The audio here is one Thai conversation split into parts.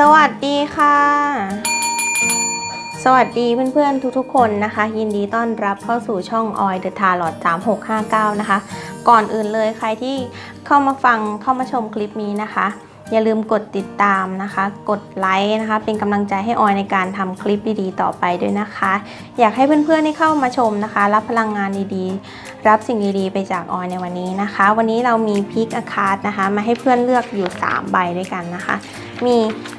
สวัสดีค่ะ สวัสดีเพื่อนๆทุกๆ คนนะคะ ยินดีต้อนรับเข้าสู่ช่องออยเดอะทาร์ลอด3659 นะคะ ก่อนอื่นเลยใครที่เข้ามาฟังเข้ามาชมคลิปนี้นะคะ อย่าลืมกดติดตามนะคะ กดไลค์นะคะ เป็นกำลังใจให้ออยในการทำคลิปดีๆ ต่อไปด้วยนะคะ อยากให้เพื่อนๆที่เข้ามาชมนะคะ รับพลังงานดีๆ รับสิ่งดีๆ ไปจากออยในวันนี้นะคะ วันนี้เรามีพิกอาคาดนะคะ มาให้เพื่อนเลือกอยู่ 3 ใบด้วยกันนะคะ มี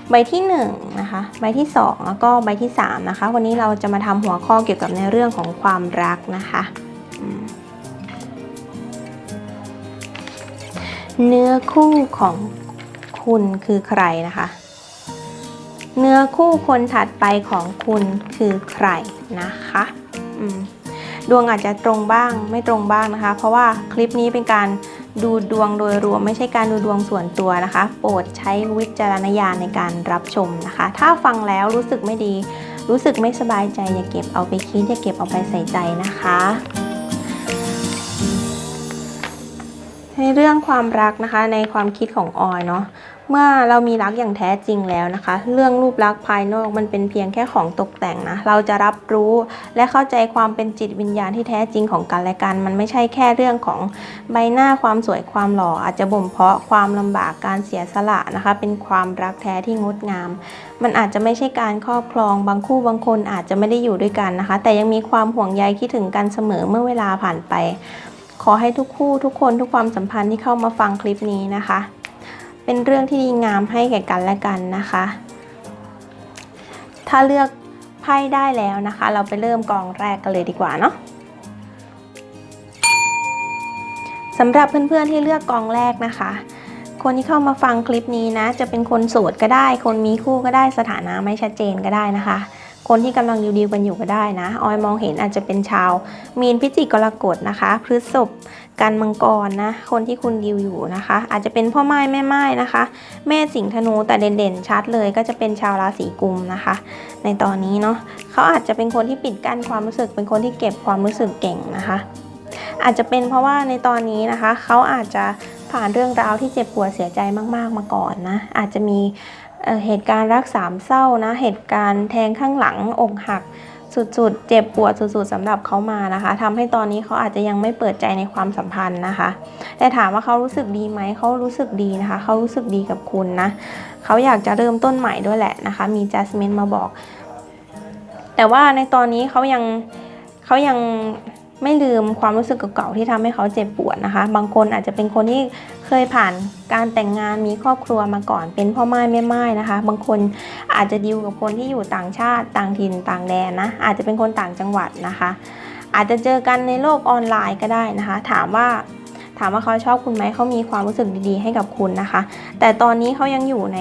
ใบที่1นะคะ ใบที่ 2 แล้วก็ใบที่3นะคะ วันนี้เราจะมาทำหัวข้อเกี่ยวกับในเรื่องของความรักนะคะเนื้อคู่ของ คุณคือใครนะคะ เนื้อคู่คนถัดไปของคุณคือใครนะคะดวงอาจจะตรงบ้างไม่ตรงบ้างนะคะ เพราะว่าคลิปนี้เป็นการดูดวงโดยรวมไม่ใช่การดูดวงส่วนตัวนะคะ โปรดใช้วิจารณญาณในการรับชมนะคะ ถ้าฟังแล้วรู้สึกไม่ดี รู้สึกไม่สบายใจอย่าเก็บเอาไปคิดอย่าเก็บเอาไปใส่ใจนะคะ เรื่องความรักนะคะในความคิดของออยเนาะเมื่อเรามีรักอย่างแท้จริงแล้วนะคะ เรื่องรูปลักษณ์ภายนอกมันเป็นเพียงแค่ของตกแต่งนะเราจะรับรู้และเข้าใจความเป็นจิตวิญญาณที่แท้จริงของกันและกัน มันไม่ใช่แค่เรื่องของใบหน้าความสวยความหล่ออาจจะบ่มเพาะความลำบากการเสียสละนะคะ เป็นความรักแท้ที่งดงาม มันอาจจะไม่ใช่การครอบครองบางคู่บางคนอาจจะไม่ได้อยู่ด้วยกันนะคะ แต่ยังมีความห่วงใยคิดถึงกันเสมอเมื่อเวลาผ่านไป ขอให้ทุกคู่ทุกคนทุกความสัมพันธ์ที่เข้ามาฟังคลิปนี้นะคะ เป็นเรื่องที่ดีงามให้แก่กันและกันนะคะ ถ้าเลือกไพ่ได้แล้วนะคะ เราไปเริ่มกองแรกกันเลยดีกว่าเนาะสำหรับเพื่อนๆที่เลือกกองแรกนะคะ คนที่เข้ามาฟังคลิปนี้นะ จะเป็นคนโสดก็ได้ คนมีคู่ก็ได้สถานะไม่ชัดเจนก็ได้นะคะ คนที่กำลังดีลกันอยู่ก็ได้นะออยมองเห็นอาจจะเป็นชาว มีนพิจิกกรกฎนะคะพฤษภกันมังกรนะ คนที่คุณดีลอยู่นะคะ อาจจะเป็นพ่อไม้แม่ไม้นะคะ แม่สิงห์ธนูแต่เด่นๆ ชัดเลยก็จะเป็นชาวราศีกุมนะคะ ในตอนนี้เนาะเขาอาจจะเป็นคนที่ปิดกั้นความรู้สึก เป็นคนที่เก็บความรู้สึกเก่งนะคะ อาจจะเป็นเพราะว่าในตอนนี้นะคะเขาอาจจะผ่านเรื่องราวที่เจ็บปวดเสียใจมากๆมาก่อนนะอาจจะมี เเหตุการณ์รักสามเศร้านะ เหตุการณ์แทงข้างหลังอกหักสุดๆ เจ็บปวดสุดๆสำหรับเขามานะคะทำให้ตอนนี้เขาอาจจะยังไม่เปิดใจในความสัมพันธ์นะคะ แต่ถามว่าเขารู้สึกดีไหมเขารู้สึกดีนะคะ เขารู้สึกดีกับคุณนะเขาอยากจะเริ่มต้นใหม่ด้วยแหละนะคะ มี Jasmine มาบอก แต่ว่าในตอนนี้เขายังเขายัง ไม่ลืมความรู้สึกเก่าๆที่ทำให้เขาเจ็บปวดนะคะ บางคนอาจจะเป็นคนที่เคยผ่านการแต่งงานมีครอบครัวมาก่อน เป็นพ่อไม้แม่ไม้นะคะ บางคนอาจจะดิวกับคนที่อยู่ต่างชาติต่างถิ่นต่างแดนนะ อาจจะเป็นคนต่างจังหวัดนะคะ อาจจะเจอกันในโลกออนไลน์ก็ได้นะคะ ถามว่าถามว่าเขาชอบคุณไหมเขามีความรู้สึกดีๆ ให้กับคุณนะคะ แต่ตอนนี้เขายังอยู่ใน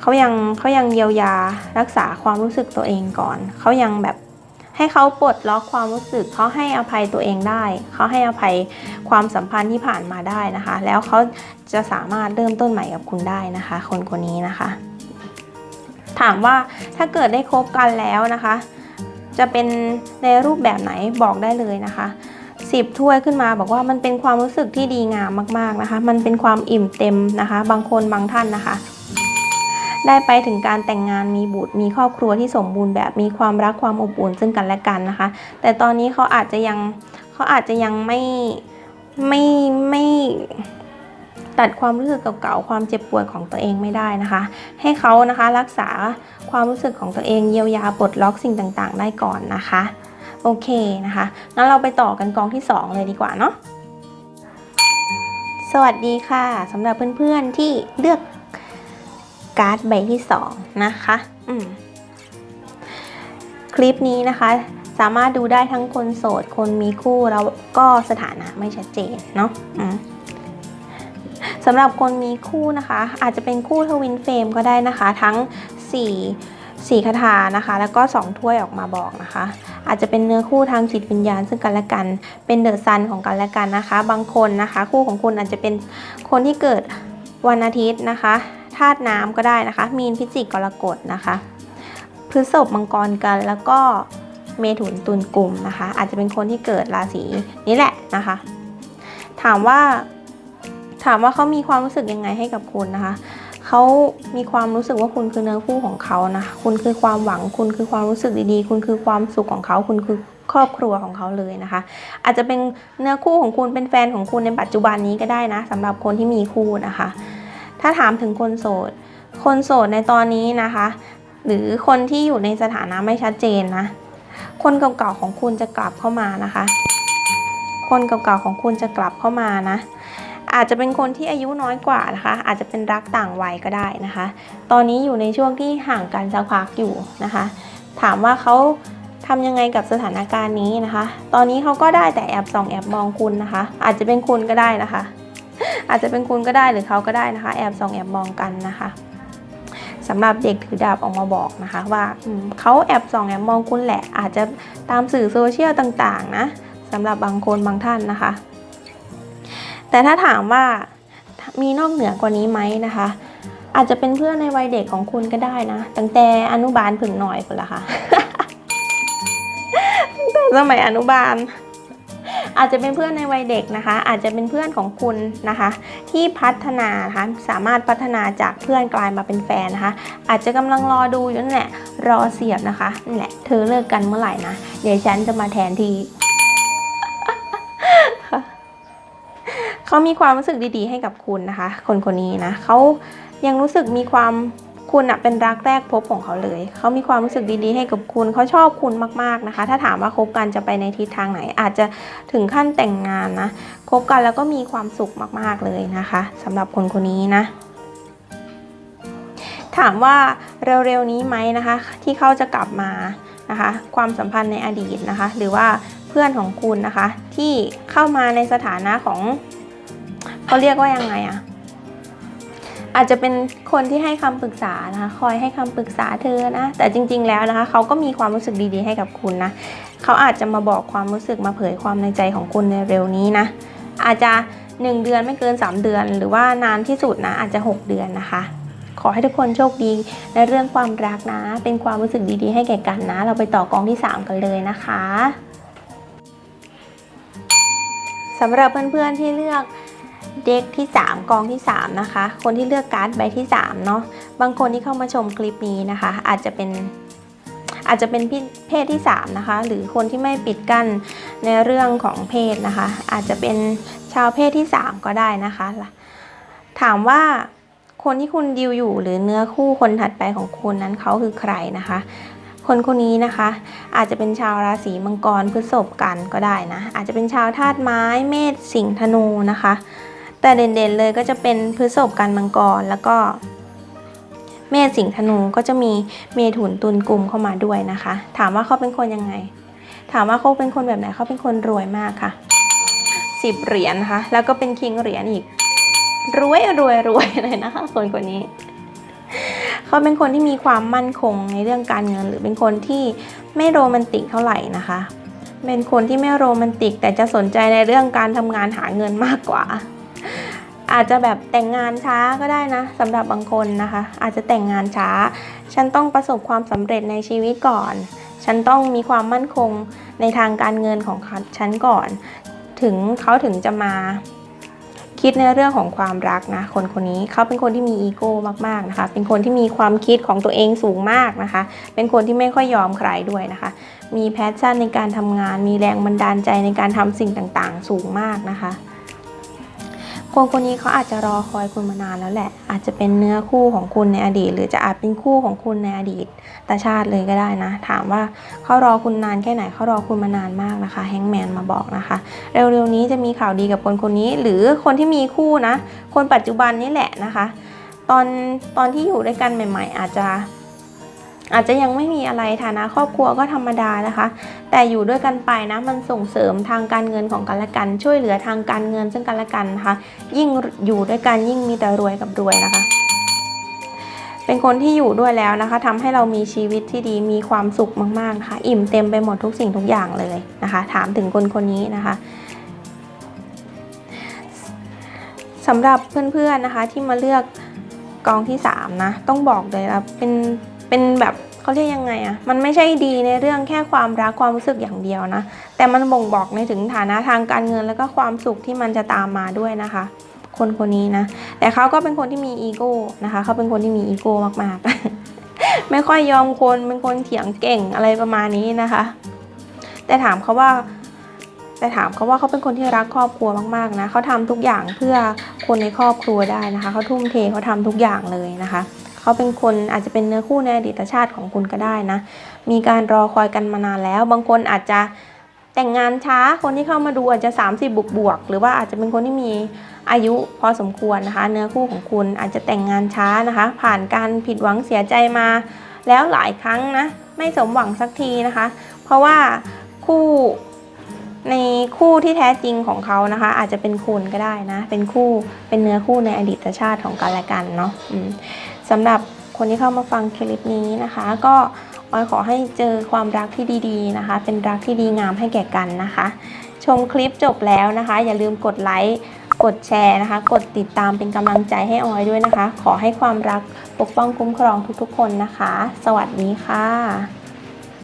เขายังเขายังเยียวยารักษาความรู้สึกตัวเองก่อน เขายังแบบ ให้เขาปลดล็อกความรู้สึกเขาให้อภัยตัวเองได้ เขาให้อภัยความสัมพันธ์ที่ผ่านมาได้นะคะ แล้วเขาจะสามารถเริ่มต้นใหม่กับคุณได้นะคะ คนคนนี้นะคะ ถามว่าถ้าเกิดได้คบกันแล้วนะคะ จะเป็นในรูปแบบไหนบอกได้เลยนะคะสิบถ้วยขึ้นมาบอกว่ามันเป็นความรู้สึกที่ดีงามมากๆนะคะ มันเป็นความอิ่มเต็มนะคะ บางคนบางท่านนะคะ ได้ไปถึงการแต่งงานมีบุตรมีครอบครัวที่สมบูรณ์แบบมีความรักความอบอุ่นซึ่งกันและกันนะคะ แต่ตอนนี้เขาอาจจะยังเขาอาจจะยังไม่ไม่ไม่ตัดความรู้สึกเก่าๆ ความเจ็บปวดของตัวเองไม่ได้นะคะ ให้เขานะคะรักษาความรู้สึกของตัวเองเยียวยาปลดล็อกสิ่งต่างๆ ได้ก่อนนะคะ โอเคนะคะงั้นเราไปต่อกันกองที่ 2 เลยดีกว่าเนาะสวัสดีค่ะสำหรับเพื่อนๆที่เลือก การ์ดใบที่ 2 นะคะคลิปนี้นะคะ สามารถดูได้ทั้งคนโสด คนมีคู่แล้วก็สถานะไม่ชัดเจนเนาะสำหรับคนมีคู่นะคะ อาจจะเป็นคู่ทวินเฟรมก็ได้นะคะ ทั้ง4 4คาถานะคะ แล้วก็ 2 ถ้วยออกมาบอกนะคะ อาจจะเป็นเนื้อคู่ทางจิตวิญญาณซึ่งกันและกัน เป็นเดอะซันของกันและกันนะคะ บางคนนะคะ คู่ของคุณอาจจะเป็นคนที่เกิดวันอาทิตย์นะคะาตุน้ำก็ได้นะคะ มีนพิจิกกรกฎนะคะพฤษภมังกรกันแล้วก็เมถุนตุลกลุ่มนะคะ อาจจะเป็นคนที่เกิดราศีนี้แหละนะคะ ถามว่าถามว่าเขามีความรู้สึกยังไงให้กับคุณนะคะเขเขามีความรู้สึกว่าคุณคือเนื้อคู่ของเขานะคุณคือความหวังคุณคือความรู้สึกดีๆ คุณคือความสุขของเขาคุณคือครอบครัวของเขาเลยนะคะ อาจจะเป็นเนื้อคู่ของคุณเป็นแฟนของคุณในปัจจุบันนี้ก็ได้นะสำหรับคนที่มีคู่นะคะ ถ้าถามถึงคนโสด คนโสดในตอนนี้นะคะ หรือคนที่อยู่ในสถานะไม่ชัดเจนนะ คนเก่าๆของคุณจะกลับเข้ามานะคะ คนเก่าๆของคุณจะกลับเข้ามานะ อาจจะเป็นคนที่อายุน้อยกว่านะคะ อาจจะเป็นรักต่างวัยก็ได้นะคะ ตอนนี้อยู่ในช่วงที่ห่างกันสักพักอยู่นะคะ ถามว่าเขาทำยังไงกับสถานการณ์นี้นะคะ ตอนนี้เขาก็ได้แต่แอบส่องแอบมองคุณนะคะ อาจจะเป็นคุณก็ได้นะคะ อาจจะเป็นคุณก็ได้หรือเขาก็ได้นะคะ แอบส่องแอบมองกันนะคะสำหรับเด็กถือดาบออกมาบอกนะคะ ว่าเขาแอบส่องแอบมองคุณแหละ อาจจะตามสื่อโซเชียลต่างๆนะสำหรับบางคนบางท่านนะคะ แต่ถ้าถามว่ามีนอกเหนือกว่านี้ไหมนะคะ อาจจะเป็นเพื่อนในวัยเด็กของคุณก็ได้นะ ตั้งแต่อนุบาลผึ่งหน่อยคุณละค่ะตั้งแต่สมัยอนุบาล อาจจะเป็นเพื่อนในวัยเด็กนะคะ อาจจะเป็นเพื่อนของคุณนะคะ ที่พัฒนานะคะสามารถพัฒนาจากเพื่อนกลายมาเป็นแฟนนะคะ อาจจะกำลังรอดูอยู่นั่นแหละรอเสียบนะคะนั่นแหละเธอเลิกกันเมื่อไหร่นะเดี๋ยวฉันจะมาแทนที่เขามีความรู้สึกดีๆ ให้กับคุณนะคะ คนคนนี้นะเขายังรู้สึกมีความ คุณอะเป็นรักแรกพบของเขาเลย เขามีความรู้สึกดีๆให้กับคุณ เขาชอบคุณมากๆนะคะ ถ้าถามว่าคบกันจะไปในทิศทางไหน อาจจะถึงขั้นแต่งงานนะ คบกันแล้วก็มีความสุขมากๆเลยนะคะสำหรับคนคนนี้นะ ถามว่าเร็วๆนี้ไหมนะคะ ที่เขาจะกลับมานะคะ ความสัมพันธ์ในอดีตนะคะ หรือว่าเพื่อนของคุณนะคะ ที่เข้ามาในสถานะของเขาเรียกว่ายังไงอะ อาจจะเป็นคนที่ให้คำปรึกษานะคะ คอยให้คำปรึกษาเธอนะ แต่จริง ๆ แล้วนะคะ เขาก็มีความรู้สึกดีๆ ให้กับคุณนะ เขาอาจจะมาบอกความรู้สึกมาเผยความในใจของคุณในเร็วนี้นะ อาจจะ 1 เดือนไม่เกิน 3 เดือน หรือว่านานที่สุดนะ อาจจะ 6 เดือนนะคะ ขอให้ทุกคนโชคดีในเรื่องความรักนะ เป็นความรู้สึกดีๆ ให้แก่กันนะ เราไปต่อกองที่ 3 กันเลยนะคะสำหรับเพื่อนๆที่เลือก เด็กที่ 3 กองที่ 3 นะคะ คนที่เลือกการ์ดใบที่ 3 เนาะบางคนที่เข้ามาชมคลิปนี้นะคะ อาจจะเป็นอาจจะเป็นเพศที่ 3 นะคะ หรือคนที่ไม่ปิดกั้นในเรื่องของเพศนะคะ อาจจะเป็นชาวเพศที่ 3 ก็ได้นะคะ ถามว่าคนที่คุณดิวอยู่หรือเนื้อคู่คนถัดไปของคุณนั้นเขาคือใครนะคะ คนคนนี้นะคะ อาจจะเป็นชาวราศีมังกรพฤษภกันก็ได้นะ อาจจะเป็นชาวธาตุไม้เมษสิงห์ธนูนะคะ แต่เด่นๆเลยก็จะเป็นพฤษภกันมังกรแล้วก็เมษสิงห์ธนูก็จะมีเมถุนตุลกุมเข้ามาด้วยนะคะ ถามว่าเขาเป็นคนยังไง ถามว่าเขาเป็นคนแบบไหนเขาเป็นคนรวยมากค่ะสิบเหรียญนะคะแล้วก็เป็นคิงเหรียญอีก รวยรวยรวยเลยนะคะคนคนนี้เขาเป็นคนที่มีความมั่นคงในเรื่องการเงิน หรือเป็นคนที่ไม่โรแมนติกเท่าไหร่นะคะ เป็นคนที่ไม่โรแมนติก แต่จะสนใจในเรื่องการทำงานหาเงินมากกว่า อาจจะแบบแต่งงานช้าก็ได้นะสำหรับบางคนนะคะ อาจจะแต่งงานช้า ฉันต้องประสบความสำเร็จในชีวิตก่อน ฉันต้องมีความมั่นคงในทางการเงินของฉันก่อน ถึงเขาถึงจะมาคิดในเรื่องของความรักนะคนคนนี้เขาเป็นคนที่มีอีโก้มากๆนะคะ เป็นคนที่มีความคิดของตัวเองสูงมากนะคะ เป็นคนที่ไม่ค่อยยอมใครด้วยนะคะ มีแพชชั่นในการทำงาน มีแรงบันดาลใจในการทำสิ่งต่างๆ สูงมากนะคะ คนคนนี้เขาอาจจะรอคอยคุณมานานแล้วแหละ อาจจะเป็นเนื้อคู่ของคุณในอดีต หรือจะอาจเป็นคู่ของคุณในอดีตตาชาติเลยก็ได้นะ ถามว่าเขารอคุณนานแค่ไหนเขารอคุณมานานมากนะคะแฮงแมนมาบอกนะคะ เร็วๆนี้จะมีข่าวดีกับคนคนนี้ หรือคนที่มีคู่นะ คนปัจจุบันนี่แหละนะคะ ตอนตอนที่อยู่ด้วยกันใหม่ ๆ อาจจะ อาจจะยังไม่มีอะไรฐานะครอบครัวก็ธรรมดานะคะ แต่อยู่ด้วยกันไปนะมันส่งเสริมทางการเงินของกันและกัน ช่วยเหลือทางการเงินซึ่งกันและกันนะคะยิ่งอยู่ด้วยกันยิ่งมีแต่รวยกับรวยนะคะเป็นคนที่อยู่ด้วยแล้วนะคะทำให้เรามีชีวิตที่ดีมีความสุขมากๆนะคะอิ่มเต็มไปหมดทุกสิ่งทุกอย่างเลยนะคะ ถามถึงคนคนนี้นะคะสำหรับเพื่อนๆนะคะที่มาเลือกกองที่3นะต้องบอกเลยนะเป็น เป็นแบบเขาเรียกยังไงอะมันไม่ใช่ดีในเรื่องแค่ความรักความรู้สึกอย่างเดียวนะ แต่มันบ่งบอกในถึงฐานะทางการเงินแล้วก็ความสุขที่มันจะตามมาด้วยนะคะ คนคนนี้นะ แต่เขาก็เป็นคนที่มีอีโก้นะคะ เขาเป็นคนที่มีอีโก้มากๆ ไม่ค่อยยอมคน เป็นคนเถียงเก่งอะไรประมาณนี้นะคะ แต่ถามเขาว่าแต่ถามเขาว่าเขาเป็นคนที่รักครอบครัวมากๆนะเขาทำทุกอย่างเพื่อคนในครอบครัวได้นะคะเขาทุ่มเทเขาทำทุกอย่างเลยนะคะ เขาเป็นคนอาจจะเป็นเนื้อคู่ในอดีตชาติของคุณก็ได้นะ มีการรอคอยกันมานานแล้ว บางคนอาจจะแต่งงานช้า คนที่เข้ามาดูอาจจะ 30 บวกบวกๆหรือว่าอาจจะเป็นคนที่มีอายุพอสมควรนะคะ เนื้อคู่ของคุณอาจจะแต่งงานช้านะคะ ผ่านการผิดหวังเสียใจมา แล้วหลายครั้งนะ ไม่สมหวังสักทีนะคะ เพราะว่าคู่ในคู่ที่แท้จริงของเขานะคะ อาจจะเป็นคุณก็ได้นะ เป็นคู่เป็นเนื้อคู่ในอดีตชาติของกันและกันเนาะ สำหรับคนที่เข้ามาฟังคลิปนี้นะคะ ก็ออยขอให้เจอความรักที่ดีๆนะคะ เป็นรักที่ดีงามให้แก่กันนะคะ ชมคลิปจบแล้วนะคะ อย่าลืมกดไลค์กดแชร์นะคะ กดติดตามเป็นกำลังใจให้ออยด้วยนะคะ ขอให้ความรักปกป้องคุ้มครองทุกๆ คนนะคะ สวัสดีค่ะ